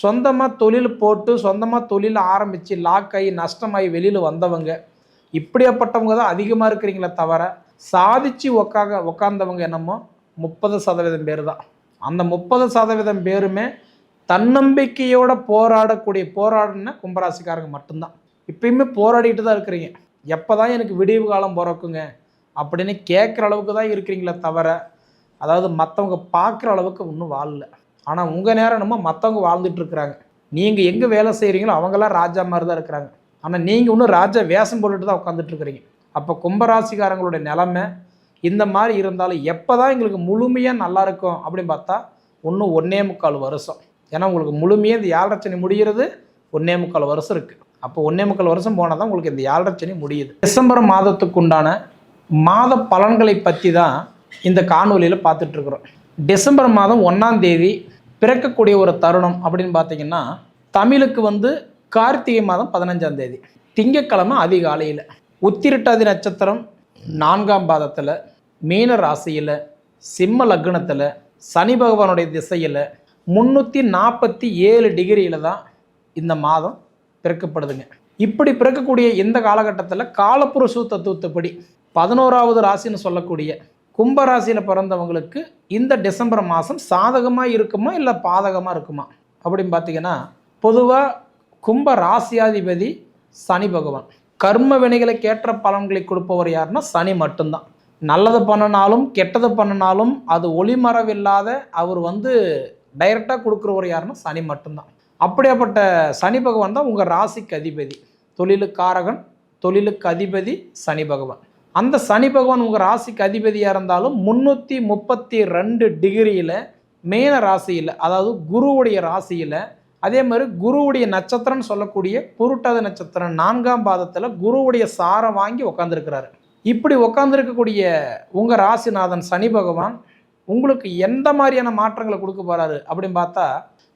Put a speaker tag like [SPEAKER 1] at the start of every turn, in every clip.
[SPEAKER 1] சொந்தமாக தொழில் போட்டு சொந்தமாக தொழில் ஆரம்பித்து லாக் ஆகி நஷ்டமாகி வெளியில் வந்தவங்க இப்படியாப்பட்டவங்க தான் அதிகமாக இருக்கிறீங்களே தவிர சாதிச்சு உக்காக உக்காந்தவங்க என்னமோ முப்பது சதவீதம் பேர் தான். அந்த முப்பது சதவீதம் பேருமே தன்னம்பிக்கையோட போராடக்கூடிய போராடுன கும்பராசிக்காரங்க மட்டும்தான். இப்பயுமே போராடிட்டு தான் இருக்கிறீங்க. எப்போ தான் எனக்கு விடிவு காலம் பிறக்குங்க? அப்படின்னு கேட்குற அளவுக்கு தான் இருக்கிறீங்களே தவிர அதாவது மற்றவங்க பார்க்குற அளவுக்கு இன்னும் வாழல. ஆனால் உங்கள் நேரம் நம்ம மற்றவங்க வாழ்ந்துட்டு இருக்கிறாங்க நீங்கள் எங்கே வேலை செய்கிறீங்களோ அவங்களாம் ராஜா மாதிரி தான் இருக்கிறாங்க. ஆனால் நீங்கள் இன்னும் ராஜா வேஷம் போட்டுட்டு தான் உட்காந்துட்ருக்குறீங்க அப்போ கும்பராசிக்காரங்களுடைய நிலமை இந்த மாதிரி இருந்தாலும் எப்போ தான் எங்களுக்கு முழுமையாக நல்லா இருக்கும் அப்படின்னு பார்த்தா ஒன்று ஒன்றே முக்கால் வருஷம். ஏன்னா உங்களுக்கு முழுமையாக இந்த ஏழரை முடிகிறது ஒன்றே முக்கால் வருஷம் இருக்குது அப்போ ஒன்றே முக்கால் வருஷம் போனால் தான் உங்களுக்கு இந்த ஏழரை முடியுது. டிசம்பர் மாதத்துக்கு உண்டான மாத பலன்களை பற்றி தான் இந்த காணொலியில் பார்த்துட்ருக்குறோம் டிசம்பர் மாதம் ஒன்றாம் தேதி பிறக்கக்கூடிய ஒரு தருணம் அப்படின்னு பார்த்தீங்கன்னா தமிழுக்கு வந்து கார்த்திகை மாதம் பதினஞ்சாம் தேதி. திங்கட்கிழமை அதிகாலையில். உத்திரட்டாதி நட்சத்திரம் நான்காம் பாதத்தில் மீன ராசியில் சிம்ம லக்னத்தில் சனி பகவானுடைய திசையில் முந்நூற்றி நாற்பத்தி ஏழு டிகிரியில் தான் இந்த மாதம் பிறக்கப்படுதுங்க. இப்படி பிறக்கக்கூடிய இந்த காலகட்டத்தில் காலப்புருஷு தத்துவத்தைப்படி பதினோராவது ராசின்னு சொல்லக்கூடிய கும்பராசியில் பிறந்தவங்களுக்கு இந்த டிசம்பர் மாதம் சாதகமாக இருக்குமா இல்லை பாதகமாக இருக்குமா? அப்படின்னு பார்த்தீங்கன்னா பொதுவாக கும்ப ராசியாதிபதி சனி பகவான். கர்ம வினைகளுக்கு ஏற்ற பலன்களை கொடுப்பவர் யாருன்னா சனி மட்டும்தான். நல்லது பண்ணினாலும் கெட்டது பண்ணினாலும் அது ஒளிமரவில்லாத அவர் வந்து டைரெக்டாக கொடுக்குறவர் யாருன்னா சனி மட்டும்தான். அப்படியாப்பட்ட சனி பகவான் தான் உங்கள் ராசிக்கு அதிபதி. தொழிலுக்காரகன் தொழிலுக்கு அதிபதி சனி பகவான். அந்த சனி பகவான் உங்கள் ராசிக்கு அதிபதியாக இருந்தாலும் முந்நூற்றி முப்பத்தி ரெண்டு டிகிரியில் மேன ராசியில் அதாவது குருவுடைய ராசியில் அதே மாதிரி குருவுடைய நட்சத்திரம்னு சொல்லக்கூடிய புருட்டாத நட்சத்திரம் நான்காம் பாதத்தில் குருவுடைய சாரம் வாங்கி உக்காந்துருக்கிறாரு. இப்படி உக்காந்துருக்கக்கூடிய உங்கள் ராசிநாதன் சனி பகவான் உங்களுக்கு எந்த மாதிரியான மாற்றங்களை கொடுக்க போகிறாரு அப்படின்னு பார்த்தா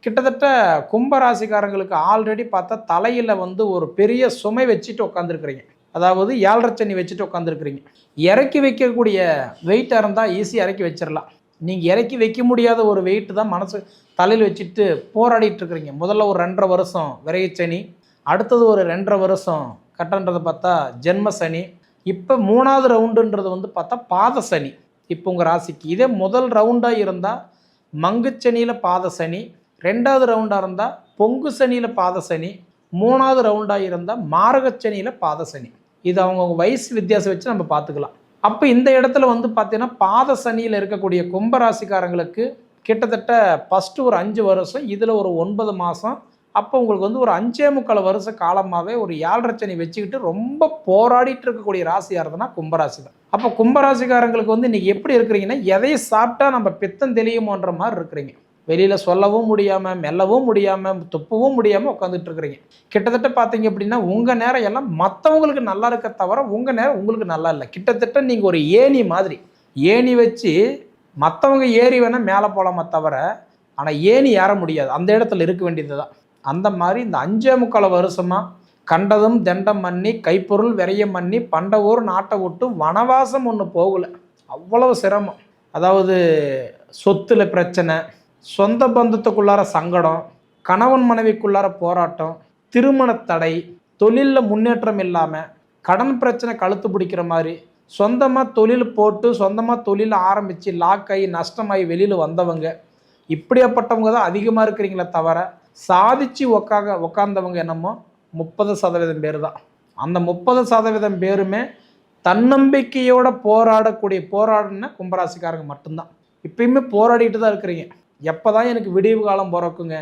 [SPEAKER 1] கிட்டத்தட்ட கும்பராசிக்காரங்களுக்கு ஆல்ரெடி பார்த்தா தலையில் வந்து ஒரு பெரிய சுமை வச்சுட்டு உட்காந்துருக்குறீங்க அதாவது ஏழரை சனி வச்சுட்டு உட்காந்துருக்குறீங்க இறக்கி வைக்கக்கூடிய வெயிட்டாக இருந்தால் ஈஸியாக இறக்கி வச்சிடலாம் நீங்கள் இறக்கி வைக்க முடியாத ஒரு வெயிட்டு தான் மனசு தலையில் வச்சுட்டு போராடிட்டு இருக்கிறீங்க. முதல்ல ஒரு ரெண்டரை வருஷம் விரைய அடுத்தது ஒரு ரெண்டரை வருஷம் கட்டன்றதை பார்த்தா ஜென்ம சனி இப்போ மூணாவது ரவுண்டுன்றது வந்து பார்த்தா பாத சனி. இப்போ உங்கள் ராசிக்கு இதே முதல் ரவுண்டாக இருந்தால் மங்குச்சனியில் பாத சனி ரெண்டாவது ரவுண்டாக இருந்தால் பொங்கு சனியில் பாத சனி மூணாவது ரவுண்டாக இருந்தால் மாரகச்சனியில் பாத சனி. இது அவங்கவுங்க வயசு வித்தியாசம் வச்சு நம்ம பார்த்துக்கலாம். அப்போ இந்த இடத்துல வந்து பார்த்தீங்கன்னா பாத சனியில் இருக்கக்கூடிய கும்பராசிக்காரங்களுக்கு கிட்டத்தட்ட ஃபஸ்ட்டு ஒரு அஞ்சு வருஷம் இதில் ஒரு ஒன்பது மாதம் அப்போ உங்களுக்கு வந்து ஒரு அஞ்சே முக்கால் வருஷ காலமாகவே ஒரு ஏழரை சனி வச்சுக்கிட்டு ரொம்ப போராடிட்டு இருக்கக்கூடிய ராசியாக இருந்ததுன்னா கும்பராசி தான் அப்போ கும்பராசிக்காரங்களுக்கு வந்து இன்றைக்கி எப்படி இருக்கிறீங்கன்னா எதையும் சாப்பிட்டா நம்ம பித்தம் தெளியுமோன்ற மாதிரி இருக்கிறீங்க. வெளியில் சொல்லவும் முடியாமல் மெல்லவும் முடியாமல் துப்பவும் முடியாமல் உட்காந்துட்டு இருக்கிறீங்க கிட்டத்தட்ட பார்த்தீங்க அப்படின்னா உங்கள் நேரம் எல்லாம் மற்றவங்களுக்கு நல்லா இருக்க தவிர உங்கள் நேரம் உங்களுக்கு நல்லா இல்லை. கிட்டத்தட்ட நீங்கள் ஒரு ஏணி மாதிரி. ஏணி வச்சு மற்றவங்க ஏறி வேணால் மேலே போகலாமே தவிர ஆனால் ஏணி ஏற முடியாது. அந்த இடத்துல இருக்க வேண்டியது தான் அந்த மாதிரி இந்த அஞ்சே முக்கால் வருஷமாக கண்டதும் தண்டம் பண்ணி கைப்பொருள் விரையம் பண்ணி பண்டவோர் நாட்டை விட்டு வனவாசம் ஒன்று போகலை. அவ்வளவு சிரமம். அதாவது சொத்தில் பிரச்சனை சொந்த பந்தத்துக்குள்ளார சங்கடம் கணவன் மனைவிக்குள்ளார போராட்டம் திருமண தடை தொழிலில் முன்னேற்றம் இல்லாமல் கடன் பிரச்சனை கழுத்து பிடிக்கிற மாதிரி சொந்தமாக தொழில் போட்டு சொந்தமாக தொழில் ஆரம்பித்து லாக் ஆகி நஷ்டமாகி வெளியில் வந்தவங்க. இப்படியாப்பட்டவங்க தான் அதிகமாக இருக்கிறீங்களே தவிர சாதிச்சு உக்காக உக்காந்தவங்க என்னமோ முப்பது சதவீதம் பேர் தான் அந்த முப்பது சதவீதம் பேருமே தன்னம்பிக்கையோடு போராடக்கூடிய போராடின கும்பராசிக்காரங்க மட்டும்தான். இப்பயுமே போராடிட்டு தான் இருக்கிறீங்க. எப்போ தான் எனக்கு விடிவு காலம் பிறக்குங்க?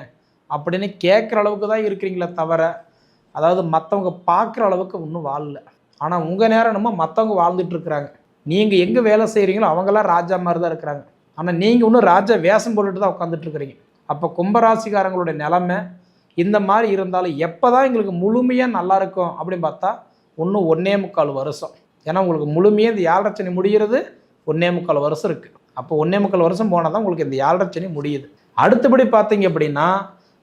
[SPEAKER 1] அப்படின்னு கேட்குற அளவுக்கு தான் இருக்கிறீங்களே தவிர அதாவது மற்றவங்க பார்க்குற அளவுக்கு இன்னும் வாழல. ஆனால் உங்கள் நேரம் நம்ம மற்றவங்க வாழ்ந்துட்டுருக்குறாங்க நீங்கள் எங்கே வேலை செய்கிறீங்களோ அவங்களாம் ராஜா மாதிரி தான் இருக்கிறாங்க. ஆனால் நீங்கள் இன்னும் ராஜா வேஷம் போட்டுட்டு தான் உட்காந்துட்ருக்குறீங்க அப்போ கும்பராசிக்காரங்களுடைய நிலமை இந்த மாதிரி இருந்தாலும் எப்போ தான் எங்களுக்கு முழுமையாக நல்லா இருக்கும் அப்படின்னு பார்த்தா இன்னும் ஒன்றே முக்கால் வருஷம். ஏன்னா உங்களுக்கு முழுமையாக இந்த ஏழரை சனி முடிகிறது ஒன்றே முக்கால் வருஷம் இருக்குது அப்போ ஒன்றே முக்கால் வருஷம் போனால் தான் உங்களுக்கு இந்த ஏழரை சனி முடியுது. அடுத்தபடி பார்த்தீங்க அப்படின்னா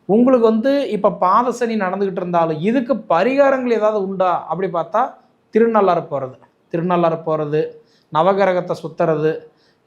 [SPEAKER 1] உங்களுக்கு வந்து இப்போ பாத சனி நடந்துக்கிட்டு இருந்தாலும் இதுக்கு பரிகாரங்கள் ஏதாவது உண்டா அப்படி பார்த்தா திருநள்ளாறு போகிறது திருநள்ளாறு போகிறது நவகிரகத்தை சுற்றுறது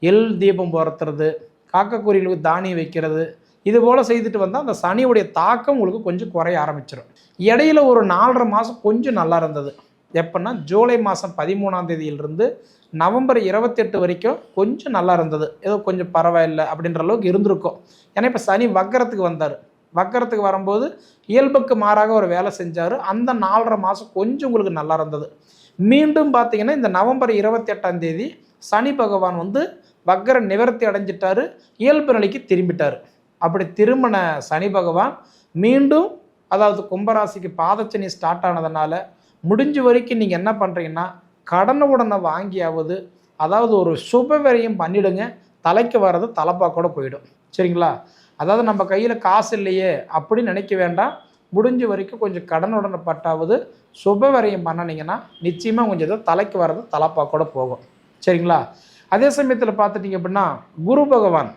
[SPEAKER 1] எல் தீபம் போர்த்துறது காக்கக்குருவிகளுக்கு தானியம் வைக்கிறது இது போல் செய்துட்டு வந்தால் அந்த சனியுடைய தாக்கம் உங்களுக்கு கொஞ்சம் குறைய ஆரம்பிச்சிடும் இடையில ஒரு நாலரை மாதம் கொஞ்சம் நல்லா இருந்தது. எப்போன்னா ஜூலை மாதம் பதிமூணாம் தேதியிலிருந்து நவம்பர் இருபத்தெட்டு வரைக்கும் கொஞ்சம் நல்லா இருந்தது. ஏதோ கொஞ்சம் பரவாயில்லை அப்படின்ற அளவுக்கு இருந்திருக்கும். ஏன்னா இப்போ சனி வக்கரத்துக்கு வந்தார். வக்கரத்துக்கு வரும்போது இயல்புக்கு மாறாக ஒரு வேலை செஞ்சார். அந்த நாலரை மாதம் கொஞ்சம் உங்களுக்கு நல்லா இருந்தது. மீண்டும் பார்த்தீங்கன்னா இந்த நவம்பர் இருபத்தெட்டாம் தேதி சனி பகவான் வந்து வக்கர நிவர்த்தி அடைஞ்சிட்டாரு. இயல்பு நிலைக்கு திரும்பிட்டார். அப்படி திரும்பின சனி பகவான் மீண்டும் அதாவது கும்பராசிக்கு பாதச்சனி ஸ்டார்ட் ஆனதுனால முடிஞ்ச வரைக்கும் நீங்கள் என்ன பண்ணுறீங்கன்னா கடனை உடனே வாங்கியாவது அதாவது ஒரு சுபவரையும் பண்ணிடுங்க தலைக்கு வர்றது தலைப்பா கூட போயிடும். சரிங்களா? அதாவது நம்ம கையில் காசு இல்லையே அப்படின்னு நினைக்க வேண்டாம். முடிஞ்ச வரைக்கும் கொஞ்சம் கடன் பட்டாவது சுபவரையும் பண்ணினீங்கன்னா நிச்சயமாக கொஞ்சம் ஏதோ தலைக்கு வர்றது தலைப்பாக கூட போகும். சரிங்களா? அதே சமயத்தில் பார்த்துட்டிங்க அப்படின்னா குரு பகவான்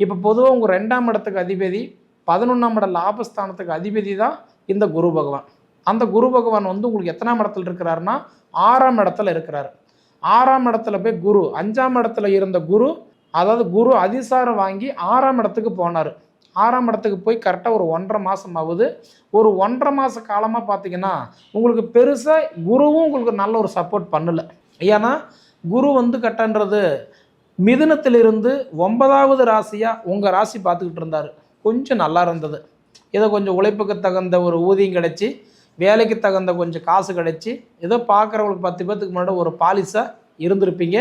[SPEAKER 1] இப்போ பொதுவாக உங்கள் ரெண்டாம் இடத்துக்கு அதிபதி பதினொன்றாம் இட லாபஸ்தானத்துக்கு அதிபதி தான் இந்த குரு பகவான். அந்த குரு பகவான் வந்து உங்களுக்கு எத்தனாம் இடத்துல இருக்கிறாருன்னா ஆறாம் இடத்துல இருக்கிறார். ஆறாம் இடத்துல போய் குரு அஞ்சாம் இடத்துல இருந்த குரு அதாவது குரு அதிசாரம் வாங்கி ஆறாம் இடத்துக்கு போனார். ஆறாம் இடத்துக்கு போய் கரெக்டாக ஒரு ஒன்றரை மாதம் ஆகுது. ஒரு ஒன்றரை மாத காலமாக பார்த்தீங்கன்னா உங்களுக்கு பெருசாக குருவும் உங்களுக்கு நல்ல ஒரு சப்போர்ட் பண்ணலை. ஏன்னா குரு வந்து கட்டன்றது மிதுனத்திலிருந்து ஒன்பதாவது ராசியாக உங்கள் ராசி பார்த்துக்கிட்டு இருந்தார். கொஞ்சம் நல்லா இருந்தது. இதை கொஞ்சம் உழைப்புக்கு தகுந்த ஒரு ஊதியம் கிடச்சி வேலைக்கு தகுந்த கொஞ்சம் காசு கிடச்சி ஏதோ பார்க்குறவங்களுக்கு பத்து பேர்த்துக்கு முன்னாடி ஒரு பாலிசாக இருந்திருப்பீங்க.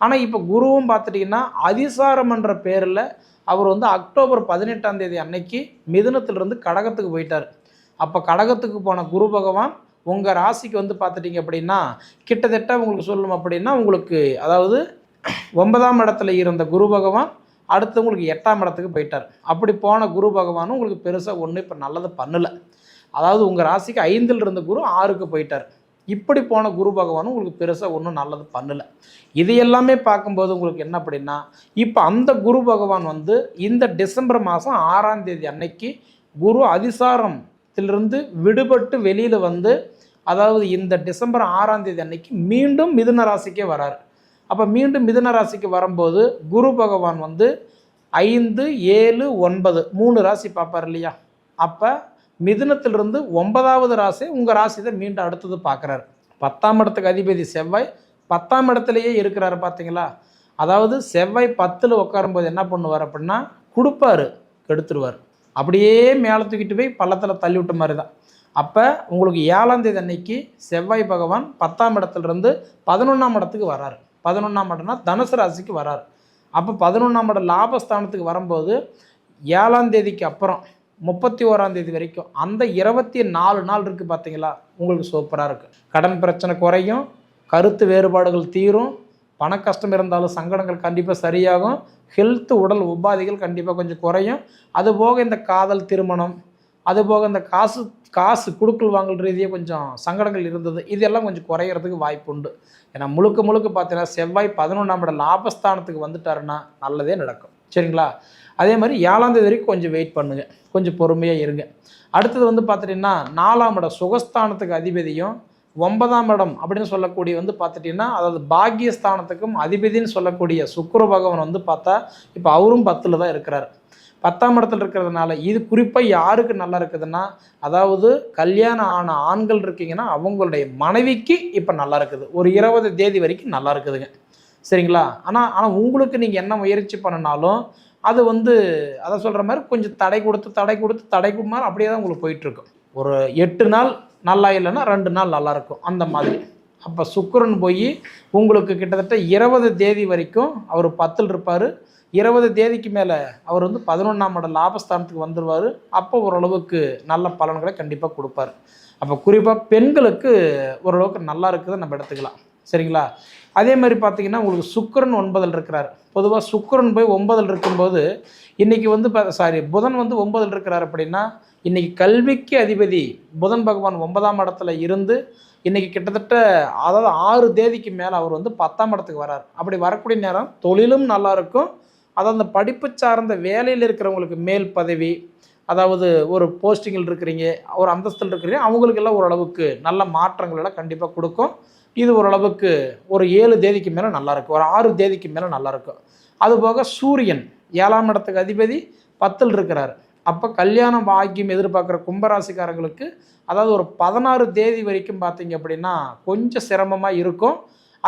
[SPEAKER 1] ஆனால் இப்போ குருவும் பார்த்துட்டிங்கன்னா அதிசாரம்ன்ற பேரில் அவர் வந்து அக்டோபர் பதினெட்டாம் தேதி அன்னைக்கு மிதுனத்திலிருந்து கடகத்துக்கு போயிட்டார். அப்போ கடகத்துக்கு போன குரு பகவான் உங்கள் ராசிக்கு வந்து பார்த்துட்டிங்க அப்படின்னா கிட்டத்தட்ட உங்களுக்கு சொல்லணும் அப்படின்னா உங்களுக்கு அதாவது ஒன்பதாம் இடத்துல இருந்த குரு பகவான் அடுத்து உங்களுக்கு எட்டாம் இடத்துக்கு போயிட்டார். அப்படி போன குரு பகவானும் உங்களுக்கு பெருசாக ஒன்றும் இப்போ நல்லது பண்ணலை. அதாவது உங்கள் ராசிக்கு ஐந்தில் இருந்த குரு ஆறுக்கு போயிட்டார். இப்படி போன குரு பகவானும் உங்களுக்கு பெருசாக ஒன்றும் நல்லது பண்ணலை. இது எல்லாமே பார்க்கும்போது உங்களுக்கு என்ன அப்படின்னா இப்போ அந்த குரு பகவான் வந்து இந்த டிசம்பர் மாதம் ஆறாம் தேதி அன்னைக்கு குரு அதிசாரத்திலிருந்து விடுபட்டு வெளியில் வந்து அதாவது இந்த டிசம்பர் ஆறாம் தேதி அன்னைக்கு மீண்டும் மிதுன ராசிக்கே வராரு. அப்போ மீண்டும் மிதுன ராசிக்கு வரும்போது குரு பகவான் வந்து ஐந்து ஏழு ஒன்பது மூணு ராசி பார்ப்பார் இல்லையா? அப்போ மிதுனத்திலிருந்து ஒன்பதாவது ராசி உங்கள் ராசி தான் மீண்டும் அடுத்தது பார்க்குறாரு. பத்தாம் இடத்துக்கு அதிபதி செவ்வாய் பத்தாம் இடத்துலையே இருக்கிறாரு பார்த்தீங்களா? அதாவது செவ்வாய் பத்தில் உட்காரும்போது என்ன பண்ணுவார் அப்படின்னா கொடுப்பாரு கெடுத்துருவார். அப்படியே மேலே தூக்கிட்டு போய் பள்ளத்தில் தள்ளி விட்ட மாதிரி தான். அப்போ உங்களுக்கு ஏழாம் தேதி அன்னைக்கு செவ்வாய் பகவான் பத்தாம் இடத்துலேருந்து பதினொன்றாம் இடத்துக்கு வராரு. பதினொன்றாம் இடம்னா தனுசு ராசிக்கு வராரு. அப்போ பதினொன்றாம் இடம் லாபஸ்தானத்துக்கு வரும்போது ஏழாம் தேதிக்கு அப்புறம் முப்பத்தி ஓராம் தேதி வரைக்கும் அந்த இருபத்தி நாலு நாள் இருக்குது பார்த்தீங்களா உங்களுக்கு சூப்பராக இருக்குது கடன் பிரச்சனை குறையும் கருத்து வேறுபாடுகள் தீரும் பண கஷ்டம் இருந்தாலும் சங்கடங்கள் கண்டிப்பாக சரியாகும் ஹெல்த் உடல் உபாதைகள் கண்டிப்பாக கொஞ்சம் குறையும். அதுபோக இந்த காதல் திருமணம் அதுபோக இந்த காசு காசு குடுக்கல் வாங்கல் ரீதியாக கொஞ்சம் சங்கடங்கள் இருந்தது. இதெல்லாம் கொஞ்சம் குறையிறதுக்கு வாய்ப்பு உண்டு. ஏன்னா முழுக்க முழுக்க பார்த்தீங்கன்னா செவ்வாய் பதினொன்றாம் இடம் லாபஸ்தானத்துக்கு வந்துட்டாருன்னா நல்லதே நடக்கும். சரிங்களா? அதே மாதிரி ஏழாம் தேதி வரைக்கும் கொஞ்சம் வெயிட் பண்ணுங்கள் கொஞ்சம் பொறுமையாக இருங்க. அடுத்தது வந்து பார்த்துட்டிங்கன்னா நாலாம் இடம் சுகஸ்தானத்துக்கு அதிபதியும் ஒன்பதாம் இடம் அப்படின்னு சொல்லக்கூடிய வந்து பார்த்துட்டிங்கன்னா அதாவது பாக்கியஸ்தானத்துக்கும் அதிபதினு சொல்லக்கூடிய சுக்கர பகவான் வந்து பார்த்தா இப்போ அவரும் பத்தில் தான் இருக்கிறார். பத்தாம் இடத்துல இருக்கிறதுனால இது குறிப்பாக யாருக்கு நல்லா இருக்குதுன்னா அதாவது கல்யாணம் ஆன ஆண்கள் இருக்கீங்கன்னா அவங்களுடைய மனைவிக்கு இப்போ நல்லா இருக்குது. ஒரு இருபது தேதி வரைக்கும் நல்லா இருக்குதுங்க. சரிங்களா? ஆனால் ஆனால் உங்களுக்கு நீங்கள் என்ன முயற்சி பண்ணினாலும் அது வந்து அதை சொல்கிற மாதிரி கொஞ்சம் தடை கொடுத்து தடை கொடுத்து தடை மாதிரி அப்படியே தான் உங்களுக்கு போயிட்டுருக்கும். ஒரு எட்டு நாள் நல்லா இல்லைன்னா ரெண்டு நாள் நல்லாயிருக்கும் அந்த மாதிரி. அப்போ சுக்கரன் போய் உங்களுக்கு கிட்டத்தட்ட இருபது தேதி வரைக்கும் அவர் பத்தில் இருப்பார். இருபது தேதிக்கு மேலே அவர் வந்து பதினொன்றாம் இடம் லாபஸ்தானத்துக்கு வந்துடுவார் அப்போ ஓரளவுக்கு நல்ல பலன்களை கண்டிப்பாக கொடுப்பார். அப்போ குறிப்பாக பெண்களுக்கு ஓரளவுக்கு நல்லா இருக்குதை நம்ம எடுத்துக்கலாம். சரிங்களா? அதே மாதிரி பார்த்தீங்கன்னா உங்களுக்கு சுக்கரன் ஒன்பதில் இருக்கிறார். பொதுவாக சுக்கரன் போய் ஒன்பதில் இருக்கும்போது இன்றைக்கி வந்து சாரி புதன் வந்து ஒன்பதில் இருக்கிறார் அப்படின்னா இன்றைக்கி கல்விக்கு அதிபதி புதன் பகவான் ஒன்பதாம் இடத்துல இருந்து இன்றைக்கி கிட்டத்தட்ட அதாவது ஆறு தேதிக்கு மேலே அவர் வந்து பத்தாம் இடத்துக்கு வரார். அப்படி வரக்கூடிய நேரம் தொழிலும் நல்லாயிருக்கும் அதாவது அந்த படிப்பு சார்ந்த வேலையில் இருக்கிறவங்களுக்கு மேல் பதவி அதாவது ஒரு போஸ்டிங்கில் இருக்கிறீங்க ஒரு அந்தஸ்தில் இருக்கிறீங்க அவங்களுக்கெல்லாம் ஓரளவுக்கு நல்ல மாற்றங்களெல்லாம் கண்டிப்பாக கொடுக்கும். இது ஓரளவுக்கு ஒரு ஏழு தேதிக்கு மேலே நல்லாயிருக்கும் ஒரு ஆறு தேதிக்கு மேலே நல்லாயிருக்கும் அதுபோக சூரியன் ஏழாம் இடத்துக்கு அதிபதி பத்தில் இருக்கிறார். அப்போ கல்யாணம் பாக்கியம் எதிர்பார்க்குற கும்பராசிக்காரங்களுக்கு அதாவது ஒரு பதினாறு தேதி வரைக்கும் பார்த்தீங்க அப்படின்னா கொஞ்சம் சிரமமாக இருக்கும்.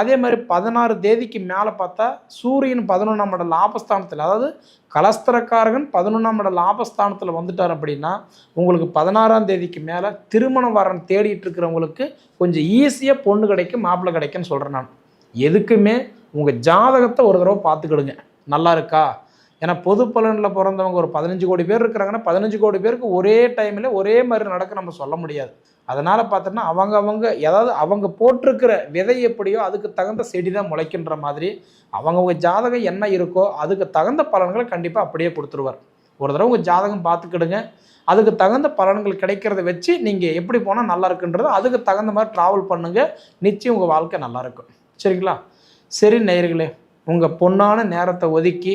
[SPEAKER 1] அதே மாதிரி பதினாறு தேதிக்கு மேலே பார்த்தா சூரியன் பதினொன்றாம் இட லாபஸ்தானத்தில் அதாவது கலஸ்தரக்காரகன் பதினொன்றாம் இட லாபஸ்தானத்தில் வந்துட்டார் அப்படின்னா உங்களுக்கு பதினாறாம் தேதிக்கு மேலே திருமண வரன் தேடிட்டு இருக்கிறவங்களுக்கு கொஞ்சம் ஈஸியாக பொண்ணு கிடைக்கும் மாப்பிள்ளை கிடைக்கும்னு சொல்கிறேன் நான். எதுக்குமே உங்கள் ஜாதகத்தை ஒரு தடவை பார்த்துக்கிடுங்க. நல்லா இருக்கா? ஏன்னா பொது பலனில் பிறந்தவங்க ஒரு பதினஞ்சு கோடி பேர் இருக்கிறாங்கன்னா பதினஞ்சு கோடி பேருக்கு ஒரே டைமில் ஒரே மாதிரி நடக்க நம்ம சொல்ல முடியாது. அதனால் பார்த்தோன்னா அவங்க அவங்க ஏதாவது அவங்க போட்டிருக்கிற விதை எப்படியோ அதுக்கு தகுந்த செடி தான் முளைக்கின்ற மாதிரி அவங்கவுங்க ஜாதகம் என்ன இருக்கோ அதுக்கு தகுந்த பலன்களை கண்டிப்பாக அப்படியே கொடுத்துருவார். ஒரு தடவை உங்கள் ஜாதகம் பார்த்துக்கிடுங்க அதுக்கு தகுந்த பலன்கள் கிடைக்கிறத வச்சு நீங்கள் எப்படி போனால் நல்லா இருக்குன்றது அதுக்கு தகுந்த மாதிரி ட்ராவல் பண்ணுங்கள் நிச்சயம் உங்கள் வாழ்க்கை நல்லாயிருக்கும் சரிங்களா? சரி நேயர்களே உங்கள் பொண்ணான நேரத்தை ஒதுக்கி